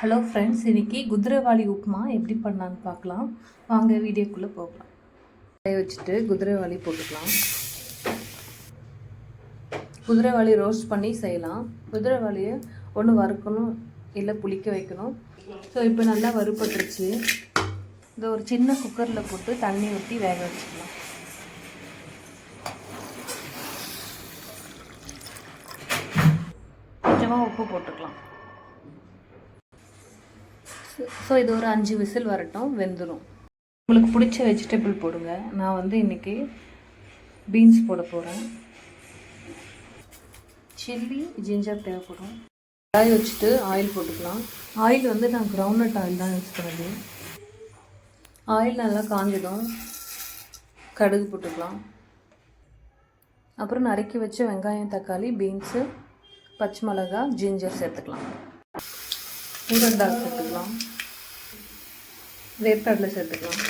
Hello friends இன்னைக்கு குதிரைவாளி உப்புமா எப்படி பண்ணலான்னு பார்க்கலாம். வாங்க வீடியோக்குள்ளே போகலாம். காய வச்சுட்டு குதிரைவாளி போட்டுக்கலாம். குதிரைவாளி ரோஸ்ட் பண்ணி செய்யலாம். குதிரைவாளியை ஒன்று வறுக்கணும் இல்லை புளிக்க வைக்கணும். ஸோ இப்போ நல்லா வறுபட்டுருச்சு. இந்த ஒரு சின்ன குக்கரில் போட்டு தண்ணி ஊற்றி வேக வச்சுக்கலாம். கொஞ்சமாக உப்பு போட்டுக்கலாம். ஸோ இது ஒரு அஞ்சு விசில் வரட்டும் வெந்துடும் உங்களுக்கு பிடிச்ச வெஜிடபிள் போடுங்க. நான் வந்து இன்றைக்கி பீன்ஸ் போட போகிறேன் சில்லி ஜிஞ்சர் தேவைப்படும். கடாய் வச்சுட்டு ஆயில் போட்டுக்கலாம். ஆயில் வந்து நான் கிரவுண்ட்நட் ஆயில் தான் யூஸ் பண்ணுறது ஆயில் நல்லா காஞ்சிடும். கடுகு போட்டுக்கலாம். அப்புறம் நறுக்கி வச்ச வெங்காயம் தக்காளி பீன்ஸு பச்சை மிளகா ஜிஞ்சர் சேர்த்துக்கலாம். ஊரல் சேர்த்துக்கலாம் வேப்பரில் சேர்த்துக்கலாம்.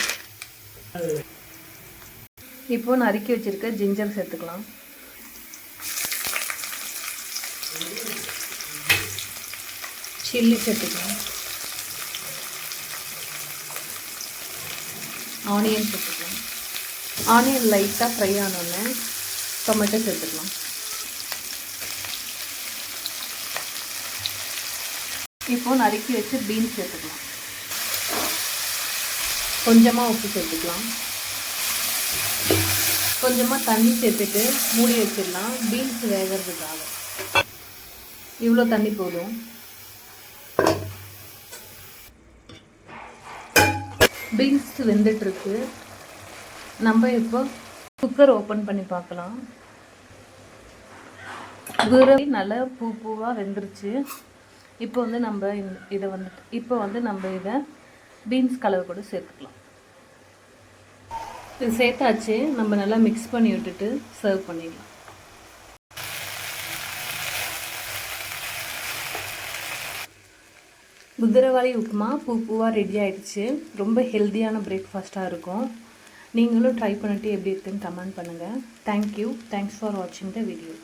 இப்போது நறுக்கி வச்சுருக்க ஜிஞ்சர் சேர்த்துக்கலாம். சில்லி சேர்த்துக்கலாம். ஆனியன் சேர்த்துக்கலாம். ஆனியன் லைட்டாக ஃப்ரை ஆனோடனே டொமேட்டோ சேர்த்துக்கலாம். இப்போது நறுக்கி வச்சு பீன்ஸ் சேர்த்துக்கலாம். கொஞ்சமாக உப்பு சேர்த்துக்கலாம். கொஞ்சமாக தண்ணி சேர்த்துட்டு மூடி வச்சிடலாம். பீன்ஸ் வேகிறதுக்காக. இவ்வளோ தண்ணி போதும். பீன்ஸ் வெந்துட்டுருக்கு. நம்ம இப்போ குக்கர் ஓப்பன் பண்ணி பார்க்கலாம். குரவி நல்லா பூ பூவாக வெந்துருச்சு. இப்போ வந்து நம்ம இதை வந்துட்டு இப்போ வந்து நம்ம இதை பீன்ஸ் கலர் கூட சேர்த்துக்கலாம். இது சேர்த்தாச்சு. நம்ம நல்லா மிக்ஸ் பண்ணி விட்டுட்டு சர்வ் பண்ணிடலாம். குதிரைவாளி உப்புமா பூ பூவாக ரெடி ஆகிடுச்சு ரொம்ப ஹெல்த்தியான பிரேக்ஃபாஸ்ட்டாக இருக்கும். நீங்களும் ட்ரை பண்ணிட்டு எப்படி இருக்குன்னு கமெண்ட் பண்ணுங்கள் தேங்க்யூ தேங்க்ஸ் ஃபார் வாட்சிங் த வீடியோ